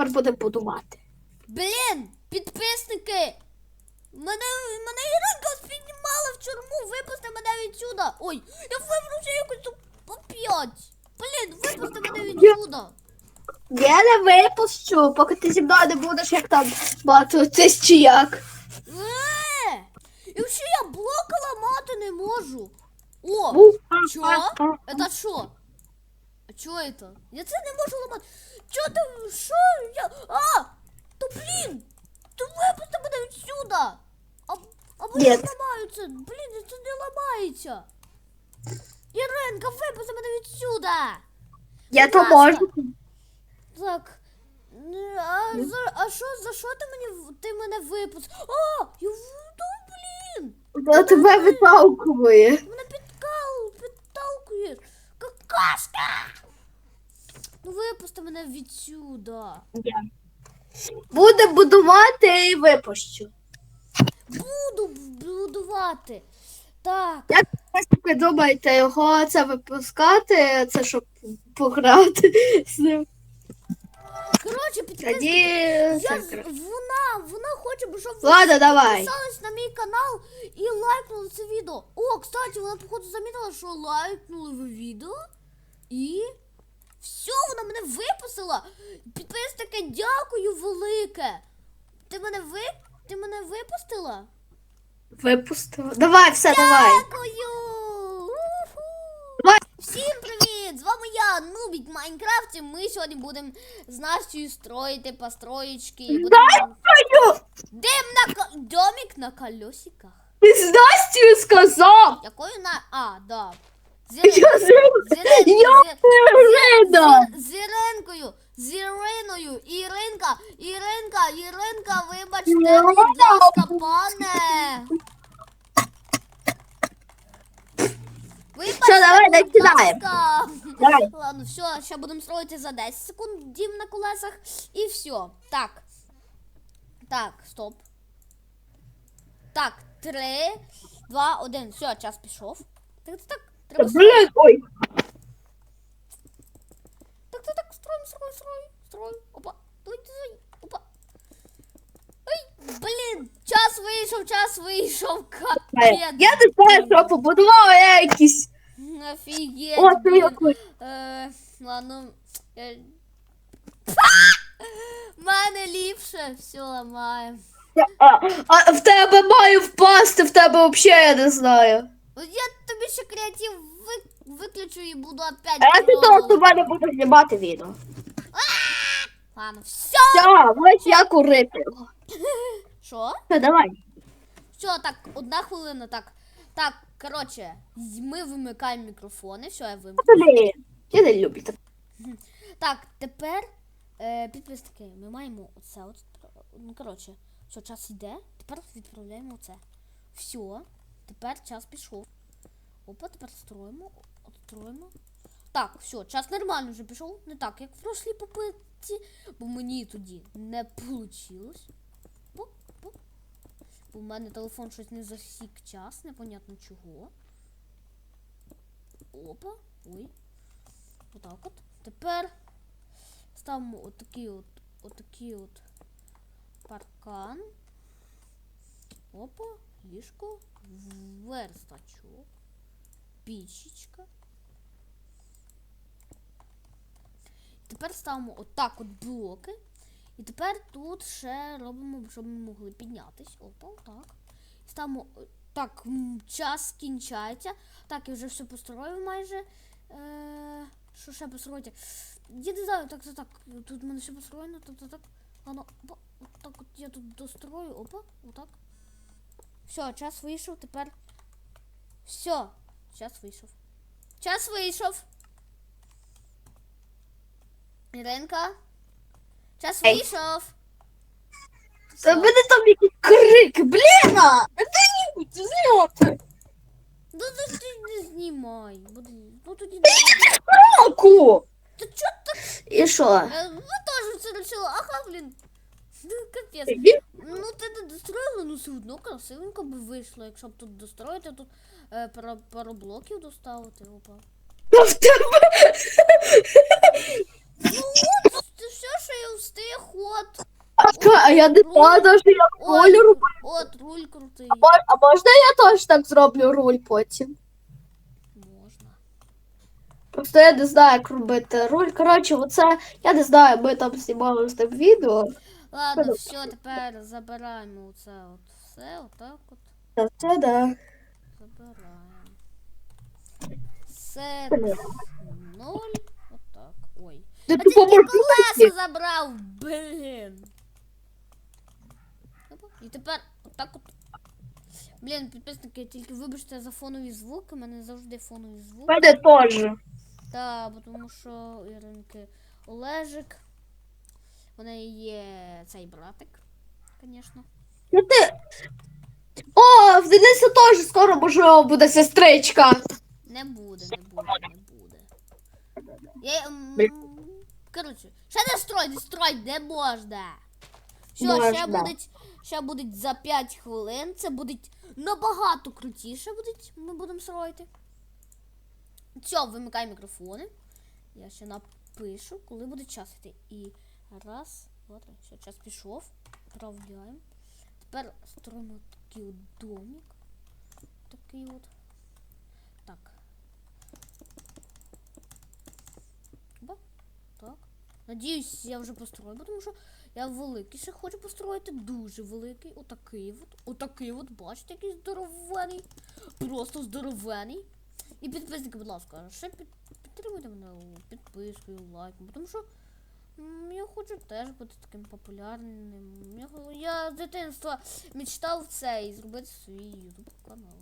тепер будемо будувати. Блін, підписники! Мене, мене Іринка спіймала в тюрму, випусти мене відсюди. Ой, я вибрався якось тут опять. Блін, випусти мене відсюди. Я не випущу, поки ти зі мною не будеш як там багато тисяч чи як. Е! І ще я блока ламати не можу. О, Ну, Чё? а, а, а. это что? А чё это? Я це не можу ламати. Чё ти, що я? А! То блін! Ти випусти мене відсюди! А, а вони Нет. ламаються! Блін, це не ламається! Іринка, випусти мене відсюди! Я то Будь ласка. Так. А, за, а що, за що ти мені, в- ти мене випустив? А! Я в- то, блін! Я тебе виталкує. Мене підкал, підталкує. Какашка! Ну випусти мене відсюда. Буде будувати і випущу. Буду будувати. Так. Як ви думаєте, його це випускати, це щоб пограти з ним? Коротше, Я, кра- вона, вона хоче, щоб ви Ладно, давай. підписались на мій канал і лайкнули це відео. О, кстати, вона походу замітила, що лайкнули ви відео. І все, вона мене випустила. Підписники, дякую велике. Ти мене ви... Ти мене випустила? Випустила. Давай, все, давай. Дякую! Уху! Давай. Всім привіт! З вами я, Нубік в Майнкрафті. Ми сьогодні будемо з Настю строїти построєчки. і Будемо... Аю, Дим на ко- домик на колесиках. Ти з Настю сказав. Якою на. А, да. З Я Ірин- з з Ірин- Я з- Ірина. з- з Іринкою, з Іриною, Іринка, Іринка, Іринка, вибачте, будь ласка, пане. Вибачте, Що, давай, починаємо. Давай. Ладно, все, ще будемо строїти за 10 секунд дім на колесах. І все. Так. Так, стоп. Так, три, два, один. Все, час пішов. Так, так, так. Треба Блін, ой. Так, так, так, строим, строй, строй, строй. Опа, давай, давай, опа. Ой, блін, час вийшов, час вийшов, капець. Я не знаю, що побудувала я якісь. Офігеть, О, ти блін. якось. Е, ладно. Я... Мене ліпше, все ламаємо. А, а в тебе має впасти, в тебе взагалі я не знаю. От я тобі ще креатив ви... виключу і буду опять. А я тролити. того, що в мене буду знімати відео. Ладно, все. Все, ось я курити. Що? Все, давай. Все, так, одна хвилина, так. Так, коротше, ми вимикаємо мікрофони, все, я вимкну. Я не люблю це. Так, тепер е, підписники, ми маємо оце от. Ну, коротше, все, час йде. Тепер відправляємо оце. Все, тепер час пішов. Опа, тепер строїмо. От строїмо. Так, все, час нормально вже пішов. Не так, як в прошлій попитці, бо мені тоді не вийшло. Бо в мене телефон щось не засік час, непонятно чого. Опа, ой. Отак от. Тепер ставимо отакий от, отакий от паркан. Опа, ліжко, верстачок, пічечка. Тепер ставимо отак от блоки. І тепер тут ще робимо, щоб ми могли піднятись. Опа, так. Ставимо. е, Так, час кінчається. Так, я вже все построїв майже. Е, що ще построїти? Я не знаю, так, так, так. Тут в мене все построєно, так, так, так. Ладно, опа, отак от я тут дострою, опа, отак. Все, час вийшов, тепер. Все, час вийшов. Час вийшов. Іринка. Час Ей. вийшов. Та Всё. в мене там якийсь крик, блін! а! Та ти не зняти. Ну то ти не знімай. Буде- Ну тоді. Року! Та чо так? І що? Е, Ви теж це решили. Ага, блін. Ну, капець. Ну ти не достроїла, ну все одно красивенько би вийшло, якщо б тут достроїти, тут е, пару, пару блоків доставити. Опа. Та в тебе Ну от, це все, що я встиг, от. А що, а я не даже як От, руль робити. от руль крутий. Мож- А можна я теж так зроблю руль потім? Можна. Просто я не знаю, як робити руль. Коротше, оце, я не знаю, ми там знімали з тим відео. Ладно, все, тепер забираємо оце от все, отак от. Та Це да. Забираємо. Сет ноль. Отак. Ой. Ти А тільки колеса забрав, блін. І тепер отак от. Блін, підписники, тільки вибачте за фонові звуки, у мене завжди фонові звуки. мене теж. Так, тому що Іринки Олежик. У неї є цей братик, звісно. Ну ти. О, в Дениса теж скоро можливо буде сестричка. Не буде, не буде, не буде. Я, м, коротше, ще не строй, не строй, не можна. Все, ще Можна. будуть, ще будуть за 5 хвилин. Це буде набагато крутіше будуть, ми будемо строїти. Все, вимикай мікрофони. Я ще напишу, коли буде час йти. І раз, два, три. Все, час пішов. Вправляємо. Тепер строїмо такий от домик. Такий от. Так. Ба. Так. Надіюсь, я вже построю, тому що я великий ще хочу построїти. Дуже великий. Отакий от. Отакий от, бачите, який здоровений. Просто здоровений. І підписники, будь ласка, ще під, підтримуйте мене підпискою, лайком, тому що я хочу теж бути таким популярним. Я, з дитинства мечтав цей зробити свій ютуб канал.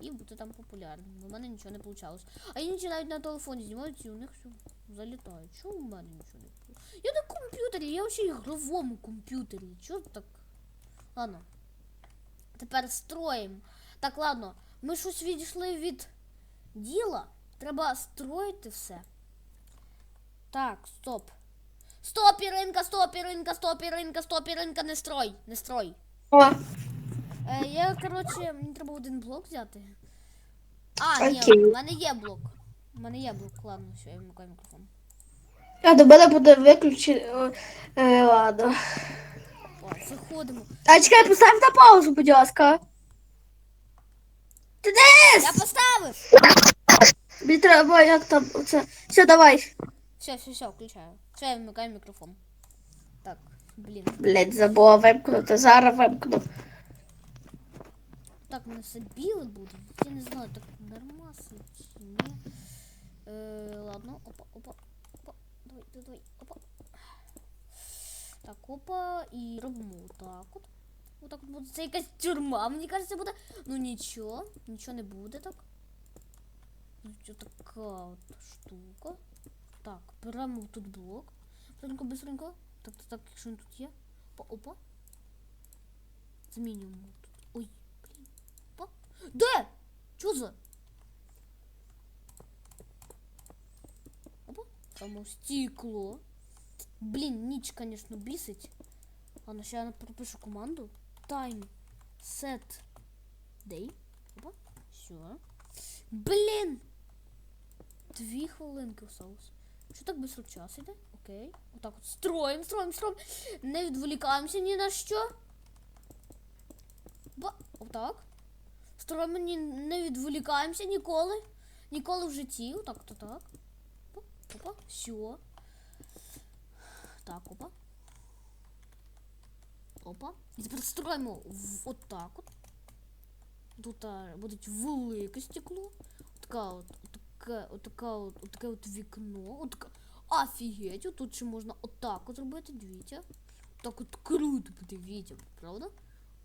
І бути там популярним. У мене нічого не вийшло. А інші навіть на телефоні знімають і у них все залітає. Чому у мене нічого не вийшло? Я на комп'ютері, я ще ігровому комп'ютері. Чого так? Ладно. Тепер строїмо. Так, ладно, ми щось відійшли від діла. Треба строїти все. Так, стоп. Стоп, Іринка, стоп, Іринка, стоп, Іринка, стоп, Іринка, не строй, не строй. О, Е, я, коротше, мені треба один блок взяти. А, ні, Окей. у мене є блок. У мене є блок, ладно, все, я вмикаю мікрофон. а до мене буде виключено. Е, ладно. О, заходимо. А чекай, постав на паузу, будь ласка. Я поставив! Мені треба, як там, оце. Все, давай. Все, все, все, включаю. Все, я вмикаю мікрофон. Так, блін. Блять, забула вимкнути, зараз вимкну. Так, у мене все біле буде. Я не знаю, так нормас чи ні. Е, ладно, опа, опа, опа. Давай, давай, давай, опа. Так, опа. І робимо отак от. Отак от буде. Це якась тюрма, мені кажеться, буде. Ну нічого, нічого не буде так. Ось така от штука. Так, беремо тут блок. Быстренько, быстренько. Так, так, так, якщо він тут є. Опа, опа. Змінюємо тут. Ой, блін. Опа. Де? Чо за? Опа. Там стекло. Блін, ніч, конечно, бісить. Ладно, ще я пропишу команду. Time set day. Опа. Все. Блін. Дві хвилинки осталось. Що так швидко час іде? Окей. Отак от строїм, строїм, строїм. Не відволікаємося ні на що. Ба. Отак. Строїмо, ні, не відволікаємося ніколи. Ніколи в житті. Отак, то так. Опа, опа, все. Так, опа. Опа. І тепер строїмо в, отак от. Тут а, буде велике стекло. Така от, отаке, отака от, отаке от вікно. Отака. Офігеть, отут ще можна отак от зробити, дивіться. Так от круто буде, дивіться, правда?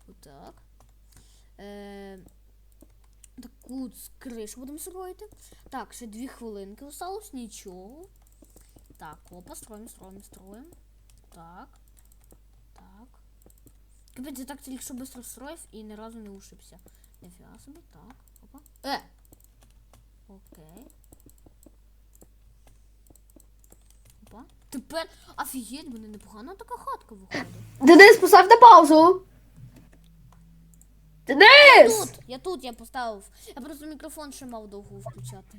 Отак. Е, таку кришу будемо строїти. Так, ще дві хвилинки осталось, нічого. Так, опа, строїмо, строїмо, строїмо. Так. Так. Капець, я так тільки що швидко строїв і ні разу не ушибся. Нифіга собі, так, опа. Е! Окей. Опа. Тепер офігеть, мене непогана така хатка виходить. Денис, постав на паузу. Денис! Тут, я тут я поставив. Я просто мікрофон ще мав довго включати.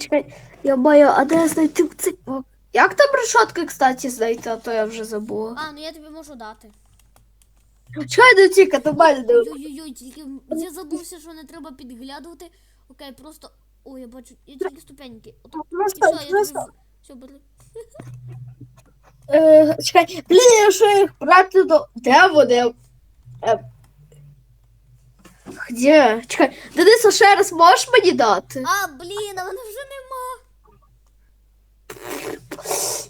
Чекай, я маю, а де знайти цей... О, Як там решотки, кстати, знайти, а то я вже забула. А, ну я тобі можу дати. Чекай, не тільки, до мене не Ой-ой-ой, тільки я забувся, що не треба підглядувати. Окей, просто. Ой, я бачу, я тільки ступеньки. Отак. І Просто, все, я просто. тобі. Все, бери. Е, чекай, блін, я що їх брати до. Де вони? Е, Де? Чекай, Дениса, ще раз можеш мені дати? А, блін, а мене вже нема.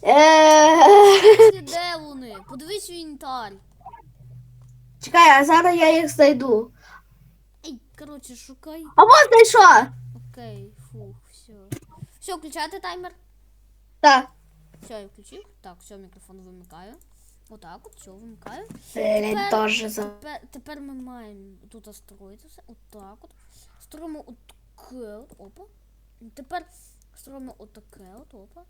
Е, де вони? Подивись в інвентар. Чекай, а зараз я їх знайду. Ей, коротше, шукай. А вот знайшла! Окей, фух, все. Все, включайте таймер. Так. Все, я включив. Так, все, мікрофон вимикаю. Отак, от, все, вимикаю. Блін, Тепер- теж за. Тепер, тепер ми маємо тут строїти все. Отак от. Строїмо отаке от. Опа. Тепер строїмо отаке от. Опа.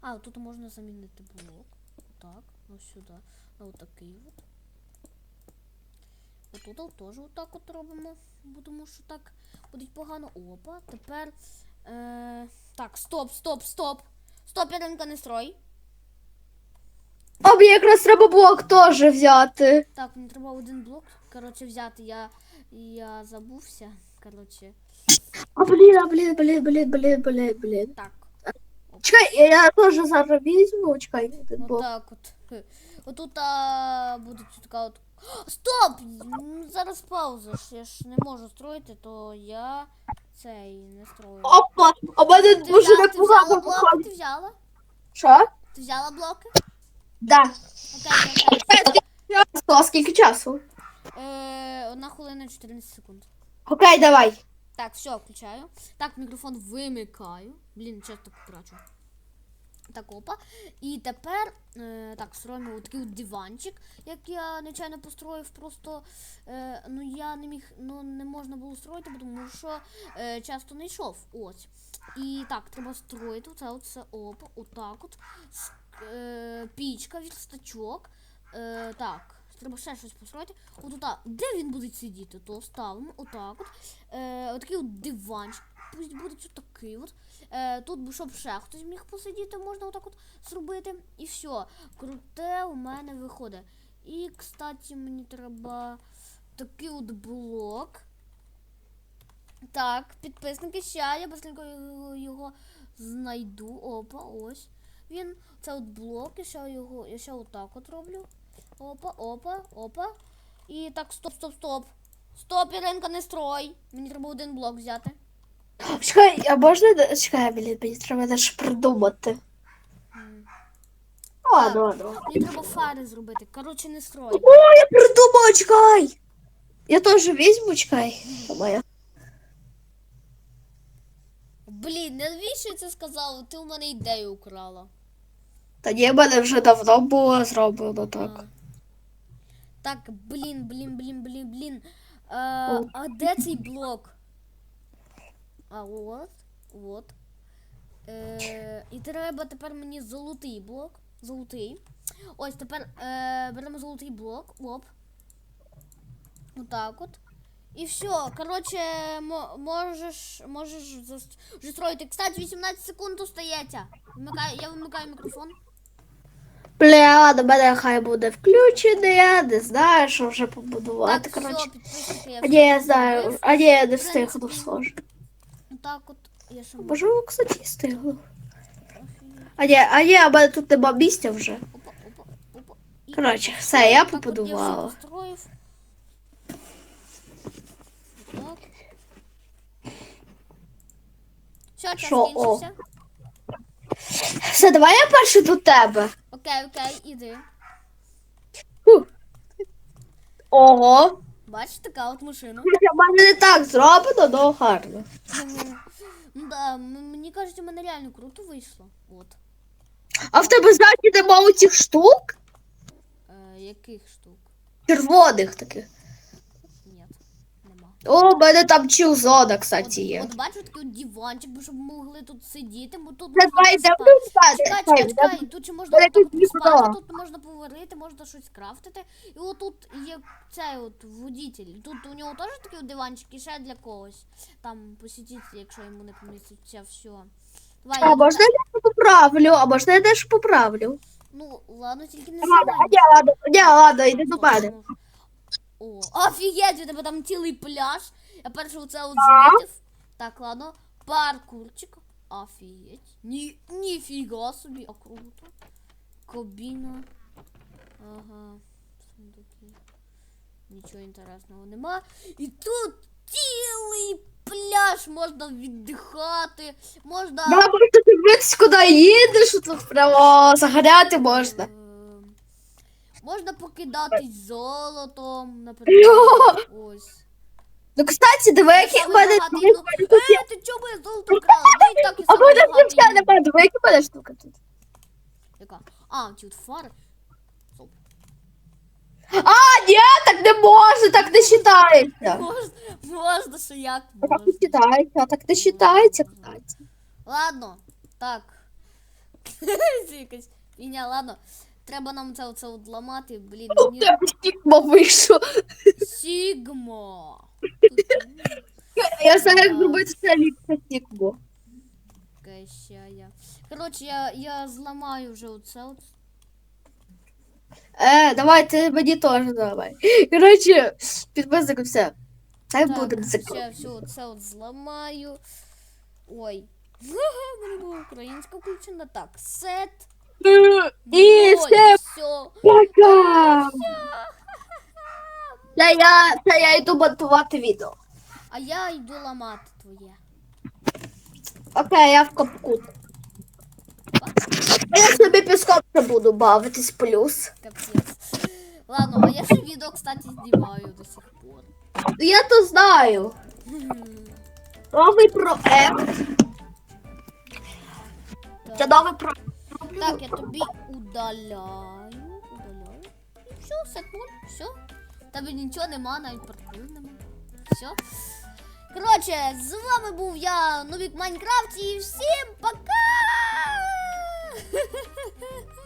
А, тут можна замінити блок. Отак. Ось сюди. На отакий от. Отут от теж отак от робимо. Бо Тому що так буде погано. Опа. Тепер. Е, так, стоп, стоп, стоп. Стоп, Іринка, не строй. О, мені якраз треба блок теж взяти. Так, мені треба один блок. Коротше, взяти. Я, я забувся. Коротше. А блін, а блін, блін, блін, блін, блін, блін. Так. Чекай, я, я теж зараз візьму, чекай, один блок. Отак от. Хе. Отут а, буде така от. Стоп! Зараз пауза. ж, Я ж не можу строїти, то я цей не строю. Опа, а мене Ти дуже взяла, ти взяла блоки? Ти взяла? Що? Ти взяла блоки? Да. Окей, окей, окей. Часу, скільки часу? Е, Одна хвилина 14 секунд. Окей, давай. Так, все, включаю. Так, мікрофон вимикаю. Блін, часто потрачу. Так, опа. І тепер е, так, строїмо такий от диванчик, як я нечайно построїв, просто е, ну я не міг, ну не можна було строїти, тому що е, часто не йшов. Ось. І так, треба строїти. Це от все опа, отак от. Е, пічка, верстачок. Е, так, треба ще щось построїти. От отак. Де він буде сидіти, то ставимо отак от. Е, отакий от диванчик. Пусть буде такий от. Е, тут, би, щоб ще хтось міг посидіти, можна отак от зробити. І все. Круте у мене виходить. І, кстати, мені треба такий от блок. Так, підписники, ще я быстренько його, знайду. Опа, ось. Він, це от блок, і ще його, я ще отак от роблю. Опа, опа, опа. І так, стоп, стоп, стоп. Стоп, Іринка, не строй. Мені треба один блок взяти. Чекай, а можна. Чекай, блін, мені треба теж придумати. М. Ладно, ладно. Мені треба фари зробити. Коротше, не строй. О, я придумала, чекай. Я теж візьму, чекай. Моя. Блін, навіщо я це сказала? Ти у мене ідею украла. Та ні, в мене вже давно було зроблено так. А. Так, блін, блін, блін, блін, блін. О. А, а де цей блок? А от, от. Е, і треба тепер мені золотий блок. Золотий. Ось тепер е, беремо золотий блок. Оп. Отак от. І все. Коротше, мо- можеш, можеш вже строїти. Кстати, 18 секунд остається. Вмикаю, я вимикаю мікрофон. Бля, до мене хай буде включений, я не знаю, що вже побудувати. Так, Коротше. все, підписники, я А ні, я знаю. А ні, я не встигну принципі, Так от, я ще можу. Можливо, кстати, і. А ні, а ні, а в мене тут нема місця вже. Опа, опа, опа. І Коротше, все, я так от побудувала. Я все построїв. Так. Все, час Що, о? Все, давай я перший до тебе. Окей, окей, іди. Фу. Ого. Бачиш, така от машина. У мене не так зроблено, але гарно. Ну да, мені кажуть, у мене реально круто вийшло. От. А в тебе ззаді нема цих штук? Е, яких штук? Червоних таких. О, мене там чілзона, От, кстати, є. от бачу такий от диванчик, бо щоб могли тут сидіти, бо тут Це можна давай спати. Чекай, Чекай, чекай, тут ще можна Мене отак тут вікно. тут можна поварити, можна щось крафтити. І отут є цей от водитель. Тут у нього теж такий от диванчик і ще для когось. Там посітити, якщо йому не поміститься все. Давай, А я можна я дещо поправлю, а можна я дещо поправлю. Ну, ладно, тільки не Ладно, знімай. ні, ладно, ні, ладно, йди до мене. О, офігеть, у тебе там цілий пляж. Я перше оце от А? змітив. Так, ладно. Паркурчик. Офігеть. Ні, ніфіга собі, а круто. Кабіна. Ага. Сундуки. Нічого інтересного нема. І тут цілий пляж. Можна віддихати. Можна. Да, можна дивитися, куди їдеш, тут прямо загоряти можна. Можна покидатись золотом, наприклад. Ось. Ну, кстати, мене багатий, диви, ну, Е, ти чого моє золото вкрала? Ну і так і А саме мене багатий. взагалі немає, диви, які в штука тут. Яка? А, ті от фари. А, ні, так не можна, так не вважається. Можна, можна, що як Так можна. не вважається, так не вважається, кстати. Ладно, так. Це якась фігня, ладно. Треба нам це оце от ламати, блін, У мені тебе стігма вийшов. Сігма. Я знаю, як зробити це ліпше стігму. Кащая. Коротше, я, я зламаю вже оце от. Е, давай, ти мені теж давай. Коротше, підписуйся, все. Так Так, будемо все, закривати. все, оце от зламаю. Ой. У мене була українська включена. Так, сет. І ноль, все, все. пока. Це я, це я йду монтувати відео. А я йду ламати твоє. Окей, я в капку. А я собі піском ще буду бавитись плюс. Капець. Ладно, а я ще відео, кстати, знімаю до сих пор. Ну, Я то знаю. Новий проект. Це Так, новий проект. Так, я тобі удаляю. Удаляю. І все, сет ноль, все. Тебе нічого нема, навіть паркуру нема. Все. Коротше, з вами був я, Новік Майнкрафт, і всім пока!